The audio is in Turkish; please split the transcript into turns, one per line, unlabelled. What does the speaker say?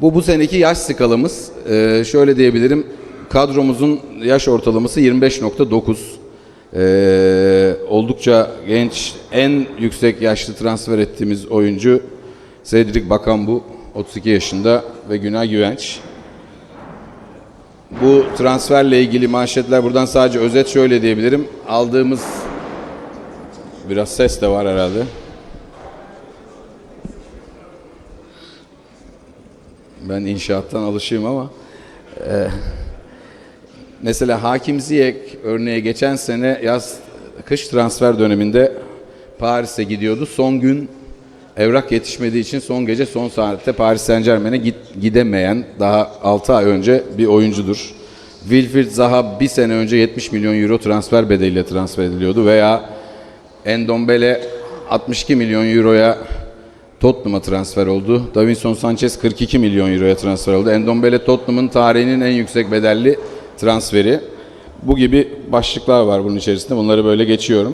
Bu bu seneki yaş skalamız. Ee, şöyle diyebilirim. Kadromuzun yaş ortalaması 25.9. Ee, oldukça genç, en yüksek yaşlı transfer ettiğimiz oyuncu Cedric Bakambu, 32 yaşında ve Günay Güvenç. Bu transferle ilgili manşetler buradan sadece özet şöyle diyebilirim. Aldığımız biraz ses de var herhalde. Ben inşaattan alışığım ama e, mesela Hakim Ziyech örneğe geçen sene yaz kış transfer döneminde Paris'e gidiyordu. Son gün evrak yetişmediği için son gece son saatte Paris Saint Germain'e git- gidemeyen daha 6 ay önce bir oyuncudur. Wilfried Zaha bir sene önce 70 milyon euro transfer bedeliyle transfer ediliyordu veya Endombele 62 milyon euroya Tottenham'a transfer oldu. Davinson Sanchez 42 milyon euroya transfer oldu. Endombele Tottenham'ın tarihinin en yüksek bedelli transferi. Bu gibi başlıklar var bunun içerisinde. Bunları böyle geçiyorum.